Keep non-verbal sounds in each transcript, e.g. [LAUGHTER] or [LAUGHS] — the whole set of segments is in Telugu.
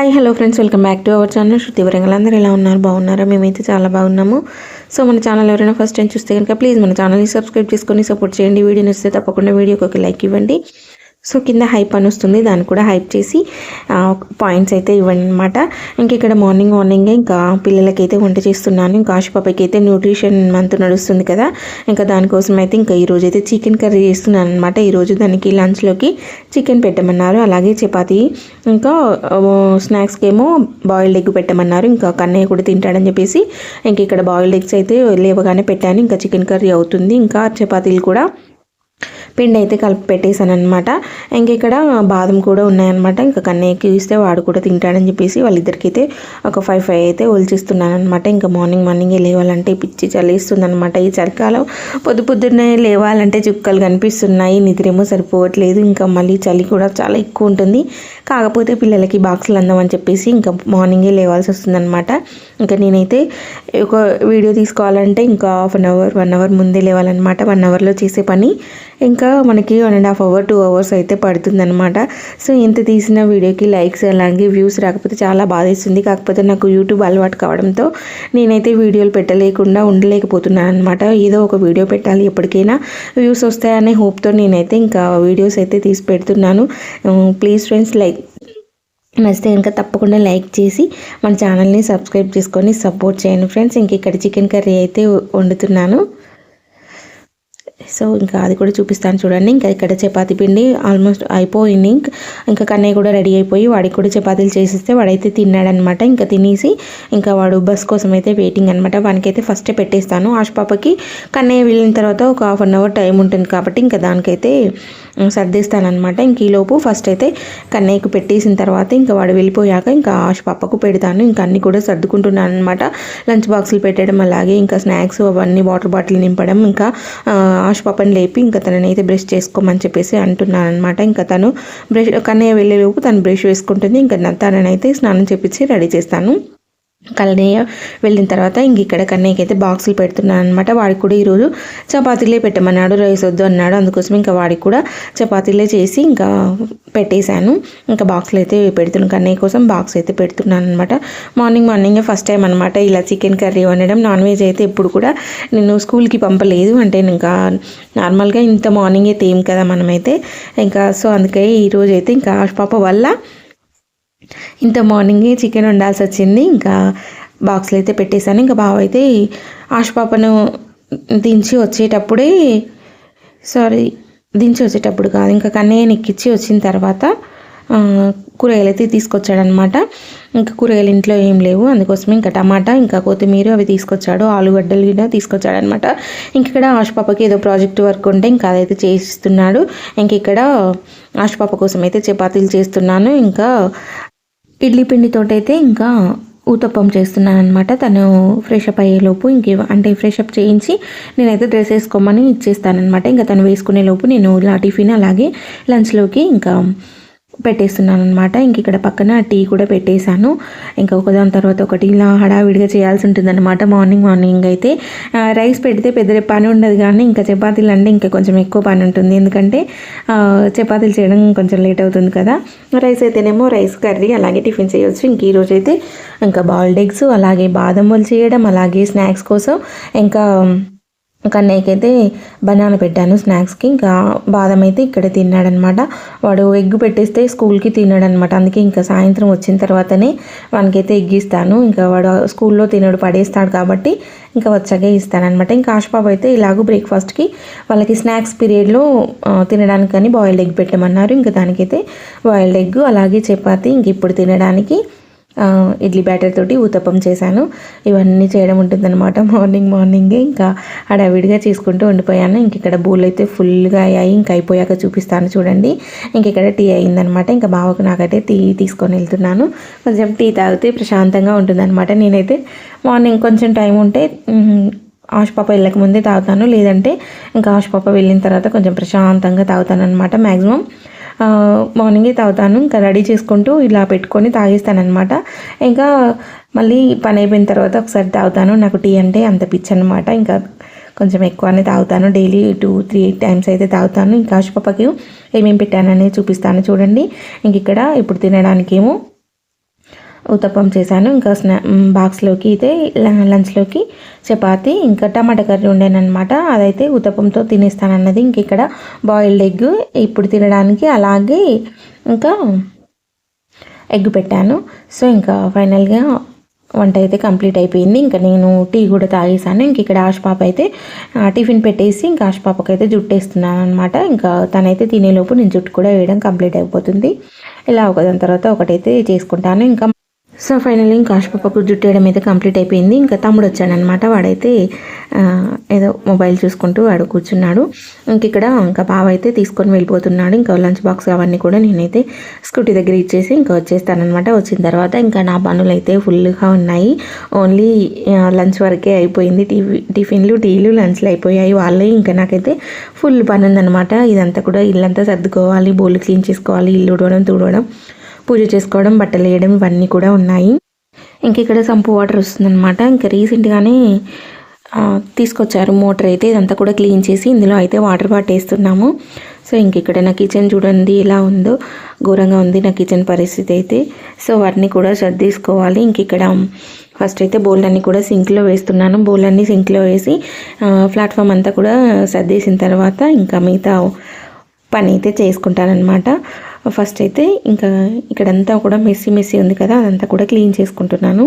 Hi hello friends welcome back to our channel Shruti Warangal. అందరూ ఎలా ఉన్నారు? బాగున్నారా? మేమైతే చాలా బాగున్నాము. సో మన ఛానల్ ఎవరైనా ఫస్ట్ టైం చూస్తే కనుక ప్లీజ్ మన ఛానల్ని సబ్స్క్రైబ్ చేసుకొని సపోర్ట్ చేయండి. వీడియో నచ్చితే తప్పకుండా వీడియోకి ఒక లైక్ ఇవ్వండి. సో కింద హైప్ అని వస్తుంది. దాన్ని కూడా హైప్ చేసి పాయింట్స్ అయితే ఇవ్వండి అనమాట ఇంక ఇక్కడ మార్నింగ్ మార్నింగే ఇంకా పిల్లలకైతే వంట చేస్తున్నాను. ఇంకా ఆశుపాపకి అయితే న్యూట్రిషన్ మంత్ నడుస్తుంది కదా. ఇంకా దానికోసం అయితే ఇంకా ఈరోజు అయితే చికెన్ కర్రీ చేస్తున్నాను అనమాట ఈరోజు దానికి లంచ్లోకి చికెన్ పెట్టమన్నారు. అలాగే చపాతి ఇంకా స్నాక్స్కి ఏమో బాయిల్డ్ ఎగ్ పెట్టమన్నారు. ఇంకా కన్నయ్య కూడా తింటాడని చెప్పేసి ఇంక ఇక్కడ బాయిల్డ్ ఎగ్స్ అయితే లేవగానే పెట్టాను. ఇంకా చికెన్ కర్రీ అవుతుంది. ఇంకా చపాతీలు కూడా పిండి అయితే కలిపి పెట్టేశాను అనమాట ఇంక ఇక్కడ బాదం కూడా ఉన్నాయన్నమాట. ఇంకా కన్నయ్యకి ఇస్తే వాడు కూడా తింటాడని చెప్పేసి వాళ్ళిద్దరికైతే ఒక ఫైవ్ ఫైవ్ అయితే ఒలిచిస్తున్నాను అనమాట ఇంకా మార్నింగ్ మార్నింగ్ లేవాలంటే పిచ్చి చలిస్తుంది అనమాట ఈ చలికాలం పొద్దు పొద్దున్నే లేవాలంటే చుక్కలు కనిపిస్తున్నాయి. నిద్రేమో సరిపోవట్లేదు. ఇంకా మళ్ళీ చలి కూడా చాలా ఎక్కువ ఉంటుంది. కాకపోతే పిల్లలకి బాక్సులు అందామని చెప్పేసి ఇంకా మార్నింగే లేవాల్సి వస్తుందన్నమాట. ఇంకా నేనైతే ఒక వీడియో తీసుకోవాలంటే ఇంకా half an hour one hour ముందే లేవాలన్నమాట. వన్ అవర్లో చేసే పని. ఇంకా ఇంకా మనకి one and half hour two hours అయితే పడుతుందనమాట సో ఇంత తీసిన వీడియోకి లైక్స్ అలాగే వ్యూస్ రాకపోతే చాలా బాధేస్తుంది. కాకపోతే నాకు యూట్యూబ్ అలవాటు కావడంతో నేనైతే వీడియోలు పెట్టలేకుండా ఉండలేకపోతున్నాను అనమాట ఏదో ఒక వీడియో పెట్టాలి ఎప్పటికైనా వ్యూస్ వస్తాయనే హోప్తో నేనైతే ఇంకా వీడియోస్ అయితే తీసి పెడుతున్నాను. ప్లీజ్ ఫ్రెండ్స్ లైక్ నచ్చితే కనుక తప్పకుండా లైక్ చేసి మన ఛానల్ని సబ్స్క్రైబ్ చేసుకొని సపోర్ట్ చేయండి ఫ్రెండ్స్ ఇంక ఇక్కడ చికెన్ కర్రీ అయితే వండుతున్నాను. సో ఇంకా అది కూడా చూపిస్తాను చూడండి. ఇంకా ఇక్కడ చపాతీ పిండి ఆల్మోస్ట్ అయిపోయింది. ఇంకా కన్నయ్య కూడా రెడీ అయిపోయి వాడికి కూడా చపాతీలు చేసిస్తే వాడైతే తిన్నాడనమాట. ఇంకా తినేసి ఇంకా వాడు బస్ కోసం అయితే వెయిటింగ్ అనమాట. వానికైతే ఫస్టే పెట్టేస్తాను. ఆశ పాపకి కన్నయ్య వెళ్ళిన తర్వాత ఒక హాఫ్ అన్ అవర్ టైం ఉంటుంది కాబట్టి ఇంకా దానికైతే సర్దిస్తానమాట ఇంక ఈలోపు ఫస్ట్ అయితే కన్నయ్యకు పెట్టేసిన తర్వాత ఇంకా వాడు వెళ్ళిపోయాక ఇంకా ఆశ పాపకు పెడతాను. ఇంకా అన్నీ కూడా సర్దుకుంటున్నాను అనమాట లంచ్ బాక్సులు పెట్టడం అలాగే ఇంకా స్నాక్స్ అవన్నీ వాటర్ బాటిల్ నింపడం ఇంకా ఆశ పాపని లేపి ఇంకా తననైతే బ్రష్ చేసుకోమని చెప్పేసి అంటున్నానమాట ఇంకా తను బ్రష్ కన్నయ్య వెళ్ళేలోపు తను బ్రష్ వేసుకుంటుంది. ఇంకా తననైతే స్నానం చేపించి రెడీ చేస్తాను. కన్నయ్య వెళ్ళిన తర్వాత ఇంక ఇక్కడ కన్నయ్యకి అయితే బాక్సులు పెడుతున్నాను అనమాట వాడికి కూడా ఈరోజు చపాతీలే పెట్టమన్నాడు రైస్ వద్దు అన్నాడు. అందుకోసం ఇంకా వాడికి కూడా చపాతీలే చేసి ఇంకా పెట్టేశాను. ఇంకా బాక్స్లు అయితే పెడుతున్నాను కన్నయ్య కోసం బాక్స్ అయితే పెడుతున్నాను అనమాట మార్నింగ్ మార్నింగ్ ఫస్ట్ టైం అనమాట ఇలా చికెన్ కర్రీ వండడం. నాన్ వెజ్ అయితే ఎప్పుడు కూడా నేను స్కూల్కి పంపలేదు. అంటే ఇంకా నార్మల్గా ఇంత మార్నింగే తేం కదా మనమైతే. ఇంకా సో అందుకే ఈరోజు అయితే ఇంకా పాప వల్ల ఇంత మార్నింగే చికెన్ వండాల్సి వచ్చింది. ఇంకా బాక్స్లో అయితే పెట్టేశాను. ఇంకా బావ అయితే ఆశపాపను దించి వచ్చేటప్పుడే సారీ దించి వచ్చేటప్పుడు కాదు ఇంకా కన్నయ్యని నెక్కిచ్చి వచ్చిన తర్వాత కూరగాయలు అయితే తీసుకొచ్చాడనమాట ఇంకా కూరగాయలు ఇంట్లో ఏం లేవు. అందుకోసం ఇంకా టమాటా ఇంకా కొత్తిమీర అవి తీసుకొచ్చాడు. ఆలుగడ్డలు కూడా తీసుకొచ్చాడనమాట ఇంక ఇక్కడ ఆశపాపకి ఏదో ప్రాజెక్ట్ వర్క్ ఉంటే ఇంకా అదైతే చేస్తున్నాడు ఇంక ఇక్కడ ఆశపాప కోసం అయితే చపాతీలు చేస్తున్నాను. ఇంకా ఇడ్లీ పిండితోటైతే ఇంకా ఊతప్పం చేస్తున్నాను అనమాట తను ఫ్రెష్ అప్ అయ్యేలోపు ఇంకే అంటే ఫ్రెష్ అప్ చేయించి నేనైతే డ్రెస్ వేసుకోమని ఇచ్చేస్తానమాట ఇంకా తను వేసుకునే లోపు నేను ఇలా టిఫిన్ అలాగే లంచ్లోకి ఇంకా పెట్టేస్తున్నాను అనమాట ఇంక ఇక్కడ పక్కన టీ కూడా పెట్టేశాను. ఇంకా ఒకదాని తర్వాత ఒకటి ఇలా హడావిడిగా చేయాల్సి ఉంటుందన్నమాట మార్నింగ్ మార్నింగ్ అయితే. రైస్ పెడితే పెద్ద పని ఉండదు కానీ ఇంకా చపాతీలు అంటే ఇంకా కొంచెం ఎక్కువ పని ఉంటుంది. ఎందుకంటే చపాతీలు చేయడం కొంచెం లేట్ అవుతుంది కదా. రైస్ అయితేనేమో రైస్ కర్రీ అలాగే టిఫిన్ చేయొచ్చు. ఇంక ఈరోజు అయితే ఇంకా బాల్డ్ ఎగ్స్ అలాగే బాదం చేయడం అలాగే స్నాక్స్ కోసం ఇంకా కన్నయ్యకైతే బనానా పెట్టాను స్నాక్స్కి. ఇంకా బాదం అయితే ఇక్కడ తిన్నాడనమాట. వాడు ఎగ్ పెట్టేస్తే స్కూల్కి తిన్నాడనమాట. అందుకే ఇంకా సాయంత్రం వచ్చిన తర్వాతనే వానికైతే ఎగ్ ఇస్తాను. ఇంకా వాడు స్కూల్లో తినడు పడేస్తాడు కాబట్టి ఇంకా వచ్చాకే ఇస్తానమాట ఇంకా ఆశపాబు అయితే ఇలాగూ బ్రేక్ఫాస్ట్కి వాళ్ళకి స్నాక్స్ పీరియడ్లో తినడానికని బాయిల్డ్ ఎగ్ పెట్టమన్నారు. ఇంకా దానికైతే బాయిల్డ్ ఎగ్ అలాగే చపాతి ఇంక ఇప్పుడు తినడానికి ఇడ్లీ బ్యాటర్ తోటి ఊతప్పం చేశాను. ఇవన్నీ చేయడం ఉంటుందన్నమాట. మార్నింగ్ మార్నింగే ఇంకా హడావిడిగా చేసుకుంటూ ఉండిపోయాను. ఇంక ఇక్కడ బూల్ అయితే ఫుల్గా అయ్యాయి. ఇంకా అయిపోయాక చూపిస్తాను చూడండి. ఇంక ఇక్కడ టీ అయిందనమాట ఇంకా బావకు నాకైతే టీ తీసుకొని వెళ్తున్నాను. కొంచెం టీ తాగితే ప్రశాంతంగా ఉంటుందన్నమాట. నేనైతే మార్నింగ్ కొంచెం టైం ఉంటే ఆశపాప వెళ్ళక ముందే తాగుతాను. లేదంటే ఇంకా ఆశపాప వెళ్ళిన తర్వాత కొంచెం ప్రశాంతంగా తాగుతాను అనమాట మ్యాక్సిమం మార్నింగే తాగుతాను. ఇంకా రెడీ చేసుకుంటూ ఇలా పెట్టుకొని తాగేస్తానమాట ఇంకా మళ్ళీ పని అయిపోయిన తర్వాత ఒకసారి తాగుతాను. నాకు టీ అంటే అంత పిచ్చి అనమాట ఇంకా కొంచెం ఎక్కువనే తాగుతాను. డైలీ టూ త్రీ టైమ్స్ అయితే తాగుతాను. ఇంకా ఆశుపాపకి ఏమేమి పెట్టాననేది చూపిస్తాను. చూడండి. ఇంక ఇక్కడ ఇప్పుడు తినడానికేమో ఉత్తప్పం చేశాను. ఇంకా స్నా బాక్స్లోకి అయితే లంచ్లోకి చపాతి ఇంకా టమాటా కర్రీ ఉండేనమాట అదైతే ఉత్తప్పంతో తినేస్తానన్నది. ఇంక ఇక్కడ బాయిల్డ్ ఎగ్ ఇప్పుడు తినడానికి అలాగే ఇంకా ఎగ్ పెట్టాను. సో ఇంకా ఫైనల్గా వంట అయితే కంప్లీట్ అయిపోయింది. ఇంకా నేను టీ కూడా తాగేసాను ఇంక ఇక్కడ ఆశ పాప అయితే టిఫిన్ పెట్టేసి ఇంకా ఆశ పాపకి అయితే జుట్టు వేస్తున్నాను అనమాట ఇంకా తనైతే తినేలోపు నేను జుట్టు కూడా వేయడం కంప్లీట్ అయిపోతుంది. ఇలా ఒకదాని తర్వాత ఒకటైతే చేసుకుంటాను. ఇంకా సో ఫైనల్లీ ఇంకా ఆశపాపకు జుట్టు వేయడం అయితే కంప్లీట్ అయిపోయింది. ఇంకా తమ్ముడు వచ్చాడనమాట. వాడైతే ఏదో మొబైల్ చూసుకుంటూ వాడు కూర్చున్నాడు. ఇంక ఇక్కడ ఇంకా బావ అయితే తీసుకొని వెళ్ళిపోతున్నాడు. ఇంకా లంచ్ బాక్స్ అవన్నీ కూడా నేనైతే స్కూటీ దగ్గర ఇచ్చేసి ఇంకా వచ్చేస్తానమాట వచ్చిన తర్వాత ఇంకా నా పనులు అయితే ఫుల్గా ఉన్నాయి. ఓన్లీ లంచ్ వరకే అయిపోయింది. టిఫి టిఫిన్లు టీలు లంచ్లు అయిపోయాయి. వాళ్ళే ఇంకా నాకైతే ఫుల్ పని ఉందన్నమాట ఇదంతా కూడా ఇల్లంతా సర్దుకోవాలి. బోళ్ళు క్లీన్ చేసుకోవాలి. ఇల్లు ఉడవడం తుడవడం. పూజ చేసుకోవడం బట్టలు వేయడం ఇవన్నీ కూడా ఉన్నాయి. ఇంక ఇక్కడ సంపు వాటర్ వస్తుందన్నమాట. ఇంకా రీసెంట్గానే తీసుకొచ్చారు మోటార్ అయితే. ఇదంతా కూడా క్లీన్ చేసి ఇందులో అయితే వాటర్ పట్టేస్తున్నాము సో ఇంక ఇక్కడ నా కిచెన్ చూడండి ఎలా ఉందో. ఘోరంగా ఉంది నా కిచెన్ పరిస్థితి అయితే. సో వాటిని కూడా సర్దేసుకోవాలి ఇంక ఇక్కడ ఫస్ట్ అయితే బౌల్ కూడా సింక్లో వేస్తున్నాను. బౌల్ సింక్లో వేసి ప్లాట్ఫామ్ అంతా కూడా సర్దేసిన తర్వాత ఇంకా మిగతా పని అయితే చేసుకుంటానమాట ఫస్ట్ అయితే ఇంకా ఇక్కడంతా కూడా మెస్సీ మెస్సీ ఉంది కదా అదంతా కూడా క్లీన్ చేసుకుంటున్నాను.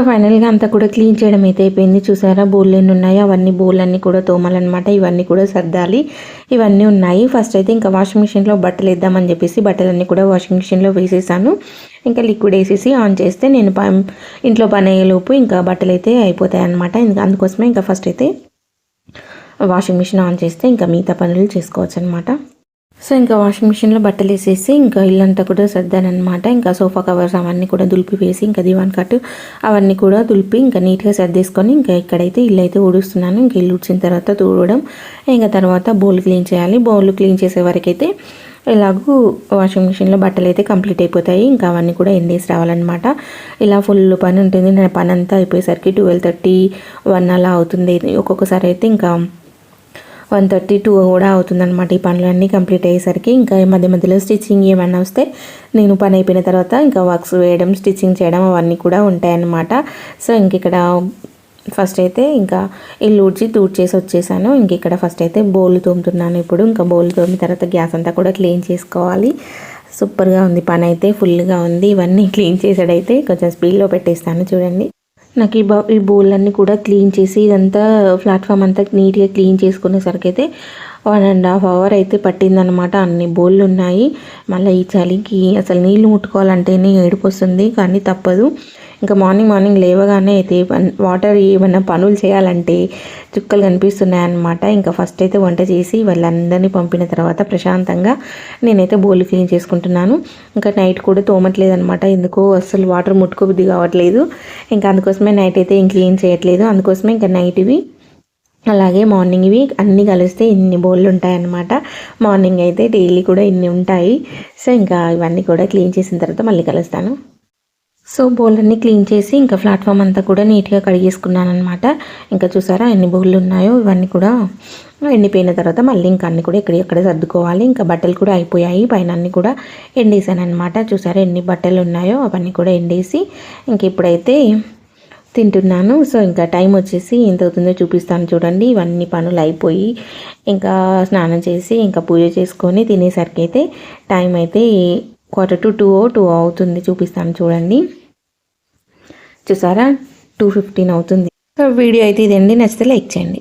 సో ఫైనల్గా అంతా కూడా క్లీన్ చేయడం అయితే అయిపోయింది. చూసారా? బోళ్ళు ఎన్ని ఉన్నాయో అవన్నీ బోళ్ళు అన్నీ కూడా తోమాలన్నమాట. ఇవన్నీ కూడా సర్దాలి. ఇవన్నీ ఉన్నాయి. ఫస్ట్ అయితే ఇంకా వాషింగ్ మిషన్లో బట్టలు వేద్దామని చెప్పేసి బట్టలన్నీ కూడా వాషింగ్ మిషన్లో వేసేసాను. ఇంకా లిక్విడ్ వేసేసి ఆన్ చేస్తే నేను ప- ఇంట్లో పని అయ్యేలోపు ఇంకా బట్టలు అయితే అయిపోతాయి అనమాట అందుకోసమే ఇంకా ఫస్ట్ అయితే వాషింగ్ మిషన్ ఆన్ చేస్తే ఇంకా మిగతా పనులు చేసుకోవచ్చు అనమాట సో ఇంకా వాషింగ్ మిషన్లో బట్టలు వేసేసి ఇంకా ఇల్లంతా కూడా సర్దానమాట ఇంకా సోఫా కవర్స్ అవన్నీ కూడా దులిపి వేసి ఇంకా దివాన్ కట్ అవన్నీ కూడా దులిపి ఇంకా నీట్గా సర్దేసుకొని ఇంకా ఇక్కడైతే ఇల్లు అయితే ఊడుస్తున్నాను. ఇంకా ఇల్లు ఊడ్చిన తర్వాత తూడడం ఇంకా తర్వాత బౌల్ క్లీన్ చేయాలి. బౌల్ క్లీన్ చేసే వరకైతే ఇలాగూ వాషింగ్ మిషన్లో బట్టలు అయితే కంప్లీట్ అయిపోతాయి. ఇంకా అవన్నీ కూడా ఎండేసి రావాలన్నమాట. ఇలా ఫుల్ పని ఉంటుంది. నా పని అంతా అయిపోయేసరికి ట్వెల్వ్ థర్టీ వన్ అలా అవుతుంది. ఒక్కొక్కసారి అయితే ఇంకా వన్ థర్టీ టూ కూడా అవుతుందన్నమాట ఈ పనులన్నీ కంప్లీట్ అయ్యేసరికి. ఇంకా మధ్య మధ్యలో స్టిచ్చింగ్ ఏమైనా వస్తే నేను పని అయిపోయిన తర్వాత ఇంకా వర్క్స్ వేయడం స్టిచ్చింగ్ చేయడం అవన్నీ కూడా ఉంటాయన్నమాట. సో ఇంక ఇక్కడ ఫస్ట్ అయితే ఇంకా ఇల్లు ఊడ్చి తూడ్చేసి వచ్చేసాను. ఇంక ఇక్కడ ఫస్ట్ అయితే బౌల్ తోముతున్నాను ఇప్పుడు. ఇంకా బౌల్ తోమిన తర్వాత గ్యాస్ అంతా కూడా క్లీన్ చేసుకోవాలి. సూపర్గా ఉంది పని అయితే ఫుల్గా ఉంది. ఇవన్నీ [LAUGHS] క్లీన్ చేసాడైతే కొంచెం స్పీడ్లో పెట్టేస్తాను చూడండి. నాకు ఈ బౌ ఈ బౌల్లన్నీ కూడా క్లీన్ చేసి ఇదంతా ప్లాట్ఫామ్ అంతా నీట్గా క్లీన్ చేసుకునేసరికి అయితే వన్ అండ్ హాఫ్ అవర్ అయితే పట్టిందనమాట అన్ని బౌళ్ళు ఉన్నాయి మళ్ళీ ఈ చలికి అసలు నీళ్ళు ముట్టుకోవాలంటేనే ఏడుపు వస్తుంది కానీ తప్పదు. ఇంకా మార్నింగ్ మార్నింగ్ లేవగానే అయితే పన్- వాటర్ ఏమైనా పనులు చేయాలంటే చుక్కలు కనిపిస్తున్నాయి అన్నమాట ఇంకా ఫస్ట్ అయితే వంట చేసి వాళ్ళందరినీ పంపిన తర్వాత ప్రశాంతంగా నేనైతే బోల్ క్లీన్ చేసుకుంటున్నాను. ఇంకా నైట్ కూడా తోమట్లేదు అనమాట ఎందుకో అసలు వాటర్ ముట్టుకోబుద్ధి కావట్లేదు. ఇంకా అందుకోసమే నైట్ అయితే ఇంక క్లీన్ చేయట్లేదు. అందుకోసమే ఇంకా నైట్ ఇవి అలాగే మార్నింగ్ ఇవి అన్నీ కలిస్తే ఇన్ని బౌళ్ళు ఉంటాయన్నమాట. మార్నింగ్ అయితే డైలీ కూడా ఇన్ని ఉంటాయి. సో ఇంకా ఇవన్నీ కూడా క్లీన్ చేసిన తర్వాత మళ్ళీ కలుస్తాను. సో బౌల్ క్లీన్ చేసి ఇంకా ప్లాట్ఫామ్ అంతా కూడా నీట్గా కడిగేసుకున్నాను అనమాట ఇంకా చూసారా ఎన్ని బౌళ్ళు ఉన్నాయో? ఇవన్నీ కూడా ఎండిపోయిన తర్వాత మళ్ళీ ఇంకా అన్ని కూడా ఇక్కడ ఎక్కడ సర్దుకోవాలి. ఇంకా బట్టలు కూడా అయిపోయాయి. పైన అన్ని కూడా ఎండేసాను అనమాట చూసారా ఎన్ని బట్టలు ఉన్నాయో? అవన్నీ కూడా ఎండేసి ఇంక ఇప్పుడైతే తింటున్నాను. సో ఇంకా టైం వచ్చేసి ఎంత అవుతుందో చూపిస్తాను చూడండి. ఇవన్నీ పనులు అయిపోయి ఇంకా స్నానం చేసి ఇంకా పూజ చేసుకొని తినేసరికి అయితే టైం అయితే quarter to two oh two అవుతుంది చూపిస్తాను చూడండి. చూసారా? టూ ఫిఫ్టీన్ అవుతుంది. వీడియో అయితే ఇదండి. నచ్చితే లైక్ చేయండి.